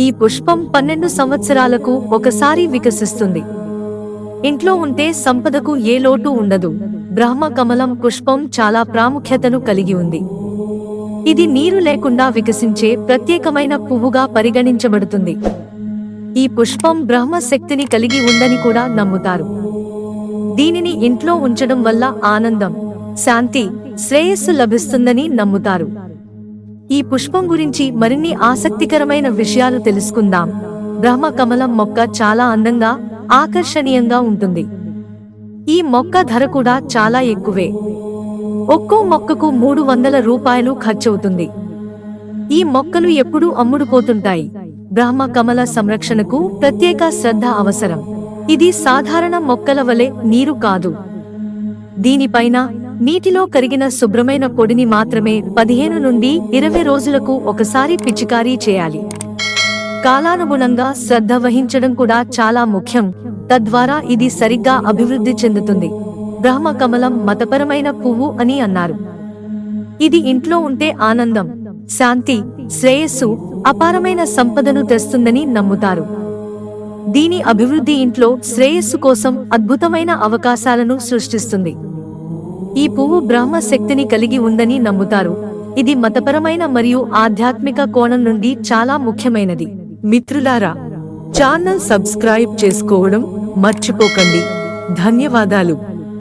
ఈ పుష్పం పన్నెండు సంవత్సరాలకు ఒకసారి వికసిస్తుంది. ఇంట్లో ఉంటే సంపదకు ఏ లోటు ఉండదు. బ్రహ్మ కమలం పుష్పం చాలా ప్రాముఖ్యతను కలిగి ఉంది. ఇది నీరు లేకుండా వికసించే ప్రత్యేకమైన పువ్వుగా పరిగణించబడుతుంది. ఈ పుష్పం బ్రహ్మ శక్తిని కలిగి ఉందని కూడా నమ్ముతారు. దీనిని ఇంట్లో ఉంచడం వల్ల ఆనందం శాంతి శ్రేయస్సు లభిస్తుందని నమ్ముతారు. ఈ పుష్పం గురించి మరిన్ని ఆసక్తికరమైన విషయాలు తెలుసుకుందాం. బ్రహ్మ కమలం మొక్క చాలా అందంగా ఆకర్షణీయంగా ఉంటుంది. ఈ మొక్క ధర కూడా చాలా ఎక్కువే. ఒక్కో మొక్కకు మూడు వందల రూపాయలు ఖర్చవుతుంది. ఈ మొక్కలు ఎప్పుడూ అమ్ముడుపోతుంటాయి. బ్రహ్మ కమల సంరక్షణకు ప్రత్యేక శ్రద్ధ అవసరం. ఇది సాధారణ మొక్కల వలె నీరు కాదు. దీనిపైన నీటిలో కరిగిన శుభ్రమైన పొడిని మాత్రమే పదిహేను నుండి ఇరవై రోజులకు ఒకసారి పిచికారీ చేయాలి. కాలానుగుణంగా శ్రద్ధ వహించడం కూడా చాలా ముఖ్యం. తద్వారా ఇది సరిగ్గా అభివృద్ధి చెందుతుంది. బ్రహ్మ కమలం మతపరమైన పువ్వు అని అన్నారు. ఇది ఇంట్లో ఉంటే ఆనందం శాంతి శ్రేయస్సు అపారమైన సంపదను తెస్తుందని నమ్ముతారు. దీని అభివృద్ధి ఇంట్లో శ్రేయస్సు కోసం అద్భుతమైన అవకాశాలను సృష్టిస్తుంది. ఈ పువ్వు బ్రహ్మ శక్తిని కలిగి ఉందని నమ్ముతారు. ఇది మతపరమైన మరియు ఆధ్యాత్మిక కోణం నుండి చాలా ముఖ్యమైనది. మిత్రులారా ఛానల్ సబ్స్క్రైబ్ చేసుకోవడం మర్చిపోకండి. ధన్యవాదాలు.